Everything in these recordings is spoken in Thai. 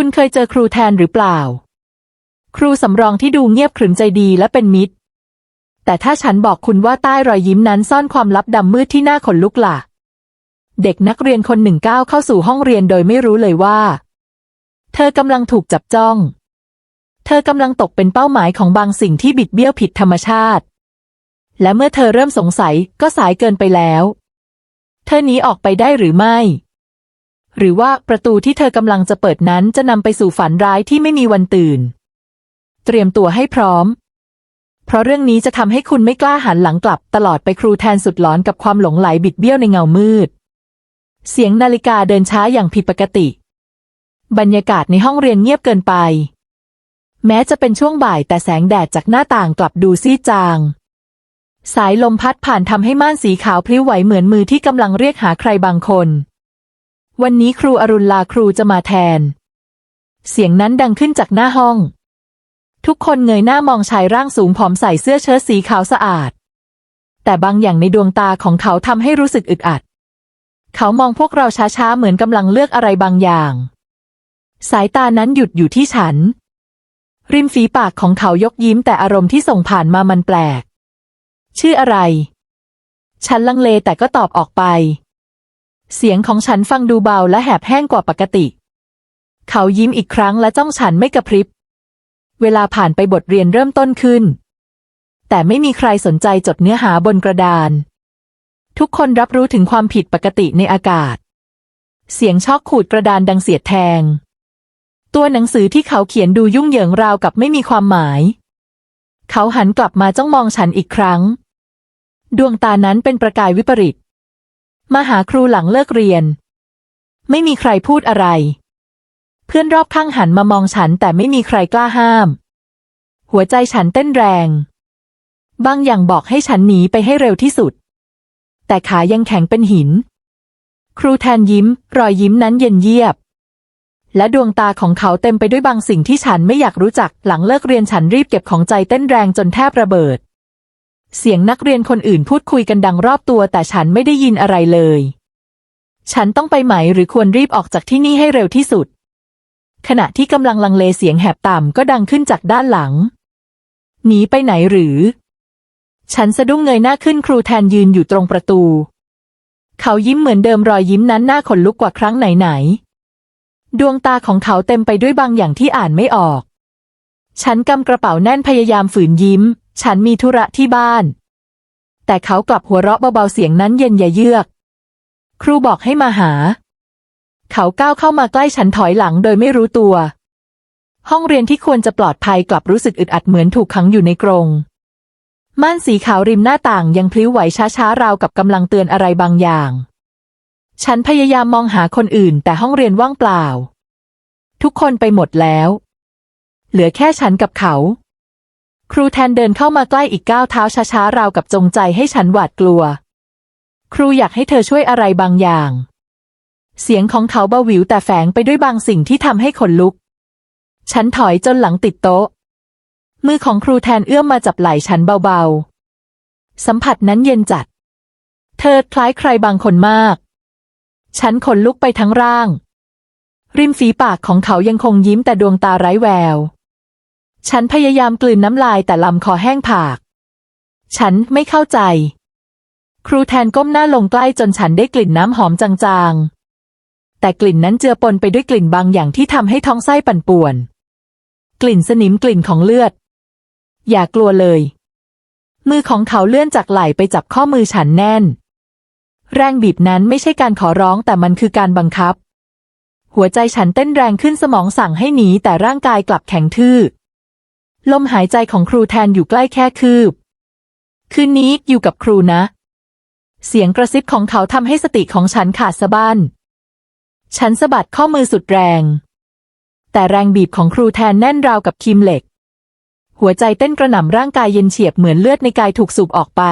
คุณเคยเจอครูแทนหรือเปล่า ครูสำรองที่ดูเงียบขรึมใจดีและเป็นมิตร แต่ถ้าฉันบอกคุณว่าใต้รอยยิ้มนั้นซ่อนความลับดำมืดที่น่าขนลุกล่ะ เด็กนักเรียนคนหนึ่งก้าวเข้าสู่ห้องเรียนโดยไม่รู้เลยว่า เธอกำลังถูกจับจ้อง เธอกำลังตกเป็นเป้าหมายของบางสิ่งที่บิดเบี้ยวผิดธรรมชาติ และเมื่อเธอเริ่มสงสัยก็สายเกินไปแล้ว เธอหนีออกไปได้หรือไม่ หรือว่าประตูที่เธอกำลังจะเปิดนั้นจะนำไปสู่ฝันร้ายที่ไม่มีวันตื่น เตรียมตัวให้พร้อม เพราะเรื่องนี้จะทำให้คุณไม่กล้าหันหลังกลับตลอดไปครูแทนสุดหลอนกับความหลงไหลบิดเบี้ยวในเงามืด เสียงนาฬิกาเดินช้าอย่างผิดปกติ บรรยากาศในห้องเรียนเงียบเกินไป แม้จะเป็นช่วงบ่ายแต่แสงแดดจากหน้าต่างกลับดูซีดจางสายลมพัดผ่านทำให้ม่านสีขาวพลิ้วไหวเหมือนมือที่กำลังเรียกหาใครบางคน วันนี้ครูอรุณลาครูจะมาแทน เสียงนั้นดังขึ้นจากหน้าห้อง ทุกคนเงยหน้ามองชายร่างสูงผอมใส่เสื้อเชิ้ตสีขาวสะอาด แต่บางอย่างในดวงตาของเขาทำให้รู้สึกอึดอัด เขามองพวกเราช้าๆเหมือนกำลังเลือกอะไรบางอย่าง สายตานั้นหยุดอยู่ที่ฉัน ริมฝีปากของเขายกยิ้มแต่อารมณ์ที่ส่งผ่านมามันแปลก ชื่ออะไร ฉันลังเลแต่ก็ตอบออกไป เสียงของฉันฟังดูเบาและแหบแห้งกว่าปกติ เขายิ้มอีกครั้งและจ้องฉันไม่กระพริบ เวลาผ่านไปบทเรียนเริ่มต้นขึ้น แต่ไม่มีใครสนใจจดเนื้อหาบนกระดาน ทุกคนรับรู้ถึงความผิดปกติในอากาศ เสียงชอกขูดกระดานดังเสียดแทง ตัวหนังสือที่เขาเขียนดูยุ่งเหยิงราวกับไม่มีความหมาย เขาหันกลับมาจ้องมองฉันอีกครั้ง ดวงตานั้นเป็นประกายวิปริต มาหาครูหลังเลิกเรียน ไม่มีใครพูดอะไร เพื่อนรอบข้างหันมามองฉันแต่ไม่มีใครกล้าห้าม หัวใจฉันเต้นแรง บางอย่างบอกให้ฉันหนีไปให้เร็วที่สุด แต่ขายังแข็งเป็นหิน ครูแทนยิ้ม รอยยิ้มนั้นเย็นเยียบ และดวงตาของเขาเต็มไปด้วยบางสิ่งที่ฉันไม่อยากรู้จักหลังเลิกเรียนฉันรีบเก็บของใจเต้นแรงจนแทบระเบิด เสียงนักเรียนคนอื่นพูดคุยกันดังรอบตัว แต่ฉันไม่ได้ยินอะไรเลย ฉันต้องไปไหมหรือควรรีบออกจากที่นี่ให้เร็วที่สุด ขณะที่กำลังลังเลเสียงแหบต่ำก็ดังขึ้นจากด้านหลัง หนีไปไหนหรือ ฉันสะดุ้งเงยหน้าขึ้นครูแทนยืนอยู่ตรงประตู เขายิ้มเหมือนเดิมรอยยิ้มนั้นหน่าขนลุกกว่าครั้งไหนๆ ดวงตาของเขาเต็มไปด้วยบางอย่างที่อ่านไม่ออก ฉันกำกระเป๋าแน่นพยายามฝืนยิ้ม ฉันมีธุระที่บ้าน แต่เขากลับหัวเราะเบาๆเสียงนั้นเย็นอย่าเยือก ครูบอกให้มาหา เขาก้าวเข้ามาใกล้ฉันถอยหลังโดยไม่รู้ตัว ห้องเรียนที่ควรจะปลอดภัยกลับรู้สึกอึดอัดเหมือนถูกขังอยู่ในกรงม่านสีขาวริมหน้าต่างยังพลิ้วไหวช้าๆราวกับกำลังเตือนอะไรบางอย่าง ฉันพยายามมองหาคนอื่นแต่ห้องเรียนว่างเปล่า ทุกคนไปหมดแล้ว เหลือแค่ฉันกับเขา ครูแทนเดินเข้ามาใกล้อีกก้าวเท้าช้าๆราวกับจงใจให้ฉันหวาดกลัว ครูอยากให้เธอช่วยอะไรบางอย่าง เสียงของเขาเบาหวิวแต่แฝงไปด้วยบางสิ่งที่ทำให้ขนลุก ฉันถอยจนหลังติดโต๊ะ มือของครูแทนเอื้อมมาจับไหล่ฉันเบาๆ สัมผัสนั้นเย็นจัด เธอคล้ายใครบางคนมาก ฉันขนลุกไปทั้งร่าง ริมฝีปากของเขายังคงยิ้มแต่ดวงตาไร้แวว ฉันพยายามกลืนน้ำลายแต่ลำคอแห้งผาก ฉันไม่เข้าใจ ครูแทนก้มหน้าลงใกล้จนฉันได้กลิ่นน้ำหอมจางๆ แต่กลิ่นนั้นเจือปนไปด้วยกลิ่นบางอย่างที่ทำให้ท้องไส้ปั่นป่วน กลิ่นสนิมกลิ่นของเลือด อย่ากลัวเลย มือของเขาเลื่อนจากไหล่ไปจับข้อมือฉันแน่น แรงบีบนั้นไม่ใช่การขอร้องแต่มันคือการบังคับ หัวใจฉันเต้นแรงขึ้นสมองสั่งให้หนีแต่ร่างกายกลับแข็งทื่อ ลมหายใจของครูแทนอยู่ใกล้แค่คืบ คืนนี้อยู่กับครูนะ เสียงกระซิบของเขาทำให้สติของฉันขาดสะบั้น ฉันสะบัดข้อมือสุดแรง แต่แรงบีบของครูแทนแน่นราวกับคีมเหล็ก หัวใจเต้นกระหน่ำร่างกายเย็นเฉียบเหมือนเลือดในกายถูกสูบออกไป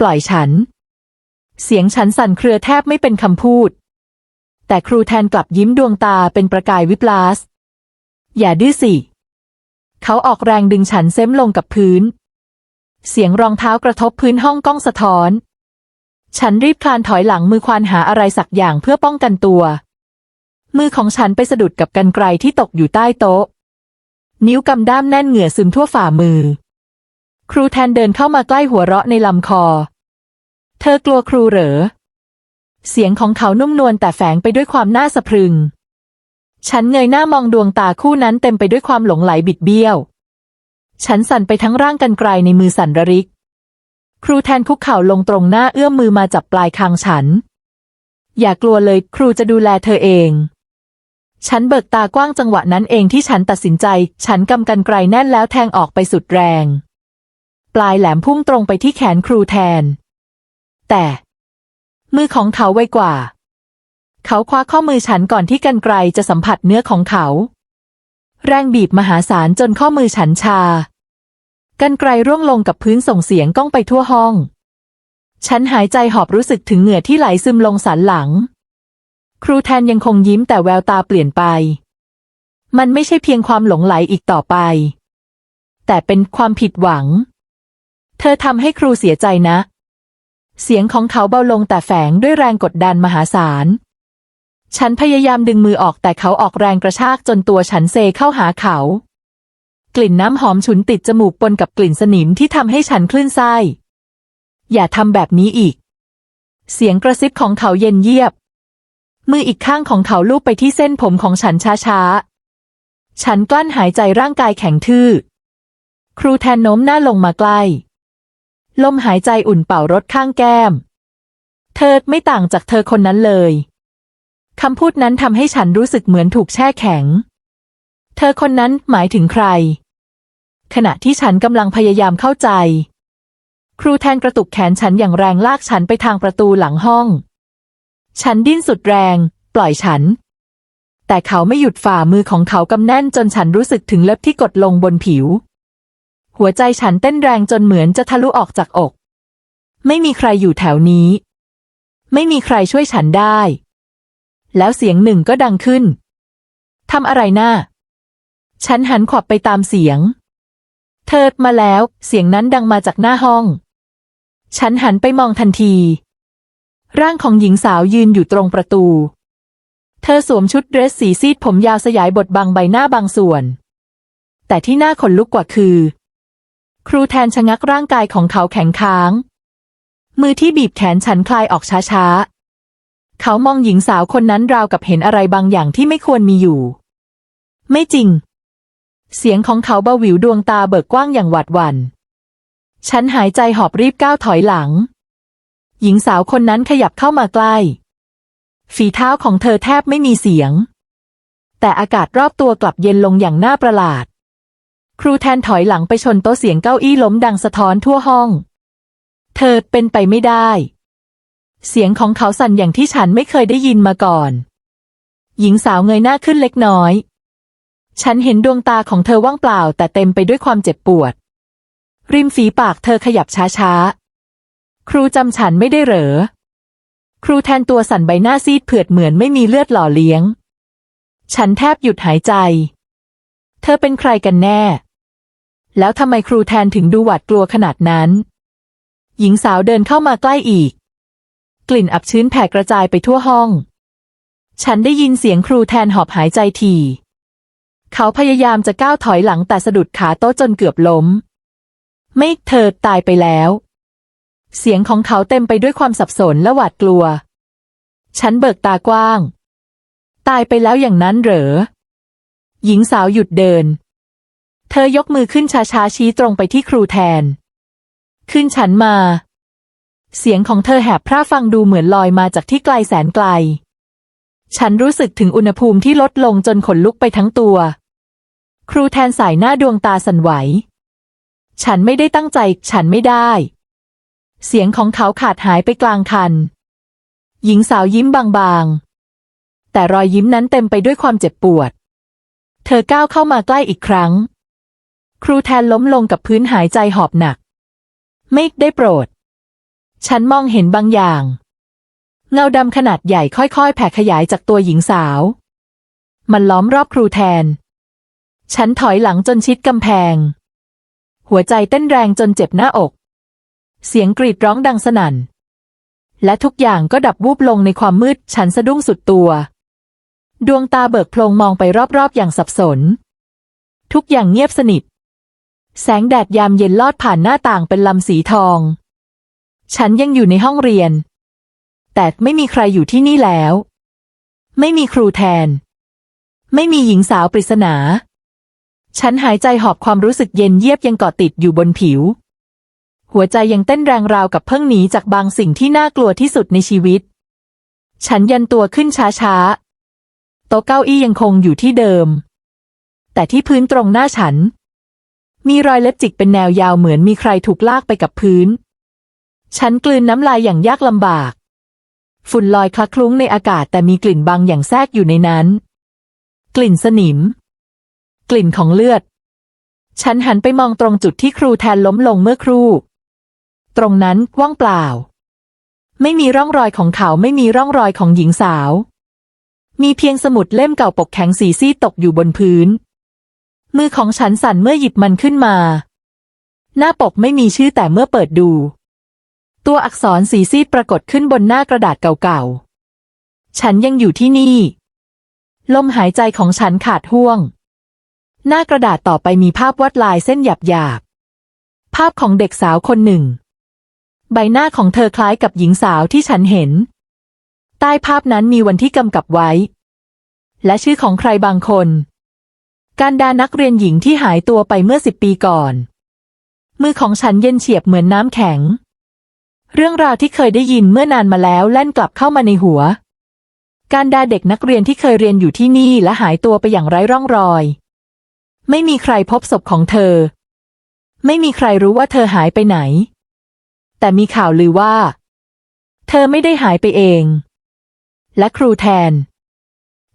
ปล่อยฉัน เสียงฉันสั่นเครือแทบไม่เป็นคำพูด แต่ครูแทนกลับยิ้มดวงตาเป็นประกายวิปลาส อย่าดื้อสิ เขาออกแรงดึงฉันเซ้มลงกับพื้น เสียงรองเท้ากระทบพื้นห้องก้องสะท้อน ฉันรีบคลานถอยหลังมือควานหาอะไรสักอย่างเพื่อป้องกันตัว มือของฉันไปสะดุดกับกันไกรที่ตกอยู่ใต้โต๊ะ นิ้วกำด้ามแน่นเหงื่อซึมทั่วฝ่ามือ ครูแทนเดินเข้ามาใกล้หัวเราะในลำคอ เธอกลัวครูเหรอ เสียงของเขานุ่มนวลแต่แฝงไปด้วยความน่าสะพรึง ฉันเงยหน้ามองดวงตาคู่นั้นเต็มไปด้วยความหลงไหลบิดเบี้ยว ฉันสั่นไปทั้งร่างกันไกลในมือสั่นระริก ครูแทนคุกเข่าลงตรงหน้าเอื้อมมือมาจับปลายคางฉัน อย่ากลัวเลยครูจะดูแลเธอเอง ฉันเบิกตากว้างจังหวะนั้นเองที่ฉันตัดสินใจ ฉันกำกันไกลแน่นแล้วแทงออกไปสุดแรง ปลายแหลมพุ่งตรงไปที่แขนครูแทน แต่ มือของเขาไวกว่า เขาคว้าข้อมือฉันก่อนที่กันไกลจะสัมผัสเนื้อของเขา แรงบีบมหาศาลจนข้อมือฉันชา กันไกลร่วงลงกับพื้นส่งเสียงก้องไปทั่วห้อง ฉันหายใจหอบรู้สึกถึงเหงื่อที่ไหลซึมลงสันหลัง ครูแทนยังคงยิ้มแต่แววตาเปลี่ยนไป มันไม่ใช่เพียงความหลงไหลอีกต่อไป แต่เป็นความผิดหวัง เธอทำให้ครูเสียใจนะ เสียงของเขาเบาลงแต่แฝงด้วยแรงกดดันมหาศาล ฉันพยายามดึงมือออกแต่เขาออกแรงกระชากจนตัวฉันเซเข้าหาเขา กลิ่นน้ำหอมฉุนติดจมูกปนกับกลิ่นสนิมที่ทำให้ฉันคลื่นไส้ อย่าทำแบบนี้อีก เสียงกระซิบของเขาเย็นเยียบ มืออีกข้างของเขาลูบไปที่เส้นผมของฉันช้าๆ ฉันกลั้นหายใจร่างกายแข็งทื่อ ครูแทนโน้มหน้าลงมาใกล้ ลมหายใจอุ่นเป่ารถข้างแก้ม เธอไม่ต่างจากเธอคนนั้นเลย คำพูดนั้นทำให้ฉันรู้สึกเหมือนถูกแช่แข็ง เธอคนนั้นหมายถึงใคร ขณะที่ฉันกำลังพยายามเข้าใจ ครูแทนกระตุกแขนฉันอย่างแรงลากฉันไปทางประตูหลังห้อง ฉันดิ้นสุดแรง ปล่อยฉัน แต่เขาไม่หยุดฝ่ามือของเขากำแน่นจนฉันรู้สึกถึงเล็บที่กดลงบนผิว หัวใจฉันเต้นแรงจนเหมือนจะทะลุออกจากอก ไม่มีใครอยู่แถวนี้ ไม่มีใครช่วยฉันได้ แล้วเสียงหนึ่งก็ดังขึ้น ทำอะไรหน้า ฉันหันขวับไปตามเสียงเธอมาแล้ว เสียงนั้นดังมาจากหน้าห้อง ฉันหันไปมองทันที ร่างของหญิงสาวยืนอยู่ตรงประตู เธอสวมชุดเดรสสีซีดผมยาวสยายบทบังใบหน้าบางส่วน แต่ที่น่าขนลุกกว่าคือ ครูแทนชะงักร่างกายของเขาแข็งค้าง มือที่บีบแขนฉันคลายออกช้าๆ เขามองหญิงสาวคนนั้นราวกับเห็นอะไรบางอย่างที่ไม่ควรมีอยู่ ไม่จริง เสียงของเขาเบาหวิวดวงตาเบิกกว้างอย่างหวาดหวัน่น ฉันหายใจหอบรีบก้าวถอยหลัง หญิงสาวคนนั้นขยับเข้ามาใกล้ ฝีเท้าของเธอแทบไม่มีเสียง แต่อากาศรอบตัวกลับเย็นลงอย่างน่าประหลาด ครูแทนถอยหลังไปชนโต๊ะเสียงเก้าอี้ล้มดังสะท้อนทั่วห้อง เธอเป็นไปไม่ได้ เสียงของเขาสั่นอย่างที่ฉันไม่เคยได้ยินมาก่อน หญิงสาวเงยหน้าขึ้นเล็กน้อย ฉันเห็นดวงตาของเธอว่างเปล่า แต่เต็มไปด้วยความเจ็บปวด ริมฝีปากเธอขยับช้าๆ ครูจำฉันไม่ได้เหรอ ครูแทนตัวสั่นใบหน้าซีดเผือดเหมือนไม่มีเลือดหล่อเลี้ยง ฉันแทบหยุดหายใจ เธอเป็นใครกันแน่ แล้วทำไมครูแทนถึงดูหวาดกลัวขนาดนั้น หญิงสาวเดินเข้ามาใกล้อีก กลิ่นอับชื้นแผ่กระจายไปทั่วห้อง ฉันได้ยินเสียงครูแทนหอบหายใจที เขาพยายามจะก้าวถอยหลังแต่สะดุดขาโต๊ะจนเกือบล้ม ไม่เธอตายไปแล้ว เสียงของเขาเต็มไปด้วยความสับสนและหวาดกลัว ฉันเบิกตากว้าง ตายไปแล้วอย่างนั้นเหรอ หญิงสาวหยุดเดิน เธอยกมือขึ้นช้าๆชี้ตรงไปที่ครูแทน ขึ้นฉันมา เสียงของเธอแหบพร่าฟังดูเหมือนลอยมาจากที่ไกลแสนไกล ฉันรู้สึกถึงอุณหภูมิที่ลดลงจนขนลุกไปทั้งตัว ครูแทนสายหน้าดวงตาสั่นไหว ฉันไม่ได้ตั้งใจ ฉันไม่ได้ เสียงของเขาขาดหายไปกลางคัน หญิงสาวยิ้มบางๆ แต่รอยยิ้มนั้นเต็มไปด้วยความเจ็บปวด เธอก้าวเข้ามาใกล้อีกครั้ง ครูแทนล้มลงกับพื้นหายใจหอบหนัก ไม่ได้โปรด ฉันมองเห็นบางอย่าง เงาดำขนาดใหญ่ค่อยๆ แผ่ขยายจากตัวหญิงสาว มันล้อมรอบครูแทน ฉันถอยหลังจนชิดกำแพง หัวใจเต้นแรงจนเจ็บหน้าอก เสียงกรีดร้องดังสนั่น และทุกอย่างก็ดับวูบลงในความมืด ฉันสะดุ้งสุดตัว ดวงตาเบิกโพลงมองไปรอบๆ อย่างสับสน ทุกอย่างเงียบสนิท แสงแดดยามเย็นลอดผ่านหน้าต่างเป็นลำสีทอง ฉันยังอยู่ในห้องเรียน แต่ไม่มีใครอยู่ที่นี่แล้ว ไม่มีครูแทน ไม่มีหญิงสาวปริศนา ฉันหายใจหอบความรู้สึกเย็นเยียบยังเกาะติดอยู่บนผิว หัวใจยังเต้นแรงราวกับเพิ่งหนีจากบางสิ่งที่น่ากลัวที่สุดในชีวิต ฉันยันตัวขึ้นช้าๆ โต๊ะเก้าอี้ยังคงอยู่ที่เดิม แต่ที่พื้นตรงหน้าฉัน มีรอยเล็บจิกเป็นแนวยาวเหมือนมีใครถูกลากไปกับพื้น ฉันกลืนน้ำลายอย่างยากลำบาก ฝุ่นลอยคละคลุ้งในอากาศแต่มีกลิ่นบางอย่างแทรกอยู่ในนั้น กลิ่นสนิม กลิ่นของเลือด ฉันหันไปมองตรงจุดที่ครูแทนล้มลงเมื่อครู่ ตรงนั้นว่างเปล่า ไม่มีร่องรอยของเขาไม่มีร่องรอยของหญิงสาว มีเพียงสมุดเล่มเก่าปกแข็งสีซีดตกอยู่บนพื้น มือของฉันสั่นเมื่อหยิบมันขึ้นมา หน้าปกไม่มีชื่อแต่เมื่อเปิดดู ตัวอักษรสีซีดปรากฏขึ้นบนหน้ากระดาษเก่าๆ ฉันยังอยู่ที่นี่ ลมหายใจของฉันขาดห่วง หน้ากระดาษต่อไปมีภาพวาดลายเส้นหยาบๆ ภาพของเด็กสาวคนหนึ่ง ใบหน้าของเธอคล้ายกับหญิงสาวที่ฉันเห็น ใต้ภาพนั้นมีวันที่กำกับไว้ และชื่อของใครบางคน การดานักเรียนหญิงที่หายตัวไปเมื่อสิบปีก่อน มือของฉันเย็นเฉียบเหมือนน้ำแข็ง เรื่องราวที่เคยได้ยินเมื่อนานมาแล้วแล่นกลับเข้ามาในหัว การดาเด็กนักเรียนที่เคยเรียนอยู่ที่นี่และหายตัวไปอย่างไร้ร่องรอย ไม่มีใครพบศพของเธอ ไม่มีใครรู้ว่าเธอหายไปไหน แต่มีข่าวลือว่า เธอไม่ได้หายไปเอง และครูแทน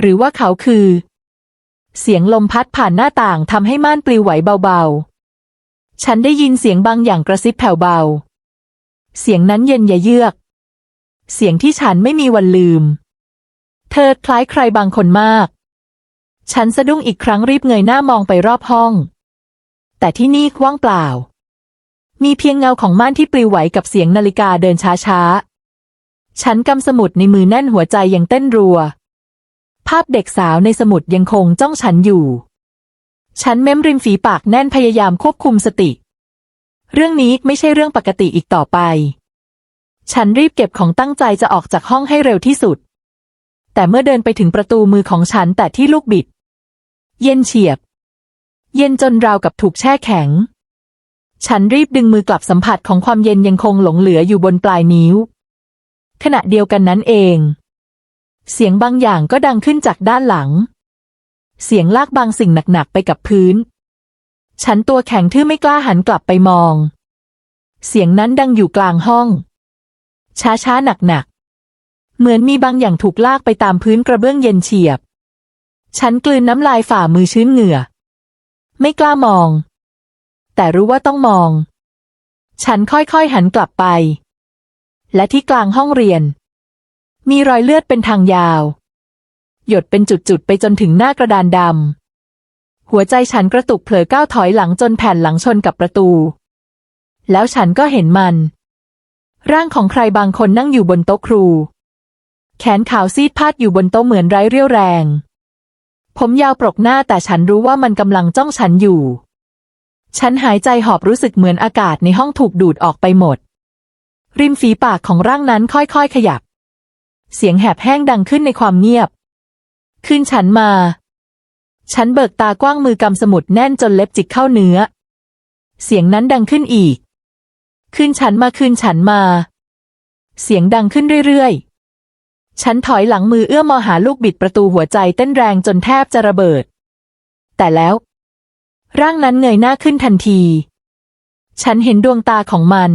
หรือว่าเขาคือ เสียงลมพัดผ่านหน้าต่างทำให้ม่านปลิวไหวเบาๆ ฉันได้ยินเสียงบางอย่างกระซิบแผ่วเบา เสียงนั้นเย็นยะเยือก เสียงที่ฉันไม่มีวันลืม เธอคล้ายใครบางคนมาก ฉันสะดุ้งอีกครั้งรีบเงยหน้ามองไปรอบห้อง แต่ที่นี่ว่างเปล่า มีเพียงเงาของม่านที่ปลิวไหวกับเสียงนาฬิกาเดินช้าๆ ฉันกำสมุดในมือแน่นหัวใจยังเต้นรัว ภาพเด็กสาวในสมุดยังคงจ้องฉันอยู่ ฉันเม้มริมฝีปากแน่นพยายามควบคุมสติ เรื่องนี้ไม่ใช่เรื่องปกติอีกต่อไป ฉันรีบเก็บของตั้งใจจะออกจากห้องให้เร็วที่สุด แต่เมื่อเดินไปถึงประตูมือของฉันแต่ที่ลูกบิด เย็นเฉียบ เย็นจนราวกับถูกแช่แข็ง ฉันรีบดึงมือกลับสัมผัสของความเย็นยังคงหลงเหลืออยู่บนปลายนิ้ว ขณะเดียวกันนั้นเอง เสียงบางอย่างก็ดังขึ้นจากด้านหลัง เสียงลากบางสิ่งหนักๆไปกับพื้น ฉันตัวแข็งทื่อไม่กล้าหันกลับไปมอง เสียงนั้นดังอยู่กลางห้อง ช้าๆหนักๆเหมือนมีบางอย่างถูกลากไปตามพื้นกระเบื้องเย็นเฉียบ ฉันกลืนน้ำลายฝ่ามือชื้นเหงื่อ ไม่กล้ามอง แต่รู้ว่าต้องมอง ฉันค่อยๆหันกลับไป และที่กลางห้องเรียน มีรอยเลือดเป็นทางยาว หยดเป็นจุดๆไปจนถึงหน้ากระดานดำ หัวใจฉันกระตุกเผลอก้าวถอยหลังจนแผ่นหลังชนกับประตู แล้วฉันก็เห็นมัน ร่างของใครบางคนนั่งอยู่บนโต๊ะครู แขนขาวซีดพาดอยู่บนโต๊ะเหมือนไร้เรี่ยวแรง ผมยาวปรกหน้าแต่ฉันรู้ว่ามันกำลังจ้องฉันอยู่ ฉันหายใจหอบรู้สึกเหมือนอากาศในห้องถูกดูดออกไปหมด ริมฝีปากของร่างนั้นค่อยๆขยับ เสียงแหบแห้งดังขึ้นในความเงียบขึ้นฉันมา ฉันเบิกตากว้างมือกำสมุดแน่นจนเล็บจิกเข้าเนื้อ เสียงนั้นดังขึ้นอีกขึ้นฉันมาขึ้นฉันมา เสียงดังขึ้นเรื่อยๆ ฉันถอยหลังมือเอื้อมมอหาลูกบิดประตูหัวใจเต้นแรงจนแทบจะระเบิด แต่แล้ว ร่างนั้นเงยหน้าขึ้นทันที ฉันเห็นดวงตาของมัน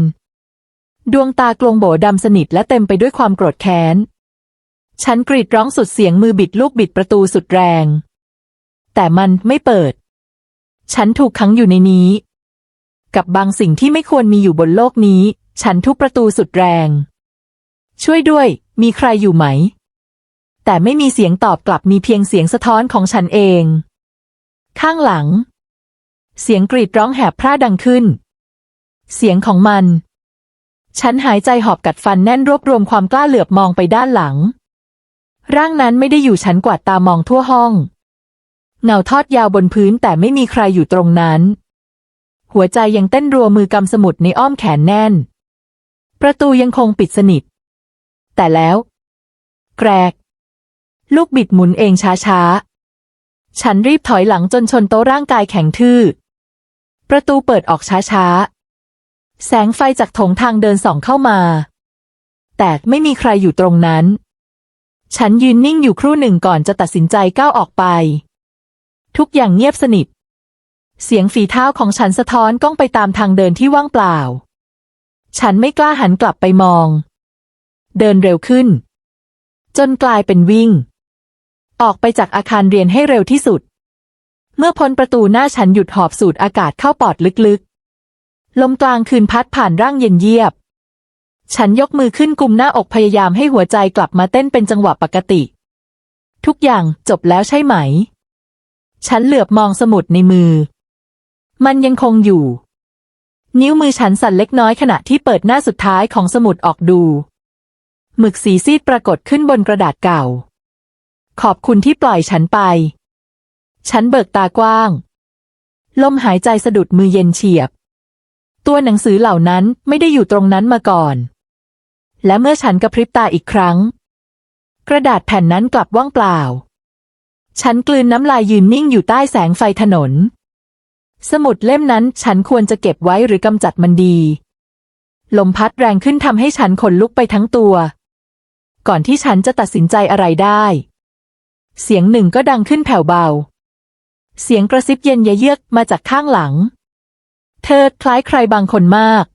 ดวงตากลงโบดำสนิทและเต็มไปด้วยความโกรธแค้น ฉันกรีดร้องสุดเสียงมือบิดลูกบิดประตูสุดแรง แต่มันไม่เปิด ฉันถูกขังอยู่ในนี้ กับบางสิ่งที่ไม่ควรมีอยู่บนโลกนี้ ฉันทุบประตูสุดแรง ช่วยด้วย มีใครอยู่ไหม แต่ไม่มีเสียงตอบกลับมีเพียงเสียงสะท้อนของฉันเอง ข้างหลัง เสียงกรีดร้องแหบพร่าดังขึ้น เสียงของมัน ฉันหายใจหอบกัดฟันแน่นรวบรวมความกล้าเหลือบมองไปด้านหลัง ร่างนั้นไม่ได้อยู่ชั้นกวาดตามองทั่วห้อง เงาทอดยาวบนพื้นแต่ไม่มีใครอยู่ตรงนั้น หัวใจยังเต้นรัวมือกำสมุดในอ้อมแขนแน่น ประตูยังคงปิดสนิท แต่แล้ว แกรก ลูกบิดหมุนเองช้าๆ ฉันรีบถอยหลังจนชนโต๊ะร่างกายแข็งทื่อ ประตูเปิดออกช้าๆ แสงไฟจากถงทางเดินส่องเข้ามา แต่ไม่มีใครอยู่ตรงนั้น ฉันยืนนิ่งอยู่ครู่หนึ่งก่อนจะตัดสินใจก้าวออกไป ทุกอย่างเงียบสนิท เสียงฝีเท้าของฉันสะท้อนก้องไปตามทางเดินที่ว่างเปล่า ฉันไม่กล้าหันกลับไปมอง เดินเร็วขึ้น จนกลายเป็นวิ่ง ออกไปจากอาคารเรียนให้เร็วที่สุด เมื่อพ้นประตูหน้าฉันหยุดหอบสูดอากาศเข้าปอดลึกๆ ลมกลางคืนพัดผ่านร่างเย็นเยียบ ฉันยกมือขึ้นกุมหน้าอกพยายามให้หัวใจกลับมาเต้นเป็นจังหวะปกติ ทุกอย่างจบแล้วใช่ไหม ฉันเหลือบมองสมุดในมือ มันยังคงอยู่ นิ้วมือฉันสั่นเล็กน้อยขณะที่เปิดหน้าสุดท้ายของสมุดออกดู หมึกสีซีดปรากฏขึ้นบนกระดาษเก่า ขอบคุณที่ปล่อยฉันไป ฉันเบิกตากว้าง ลมหายใจสะดุดมือเย็นเฉียบ ตัวหนังสือเหล่านั้นไม่ได้อยู่ตรงนั้นมาก่อน และเมื่อฉันกระพริบตาอีกครั้ง กระดาษแผ่นนั้นกลับว่างเปล่า ฉันกลืนน้ำลายยืนนิ่งอยู่ใต้แสงไฟถนน สมุดเล่มนั้นฉันควรจะเก็บไว้หรือกำจัดมันดี ลมพัดแรงขึ้นทำให้ฉันขนลุกไปทั้งตัว ก่อนที่ฉันจะตัดสินใจอะไรได้ เสียงหนึ่งก็ดังขึ้นแผ่วเบา เสียงกระซิบเย็นเยือกมาจากข้างหลัง เธอคล้ายใครบางคนมาก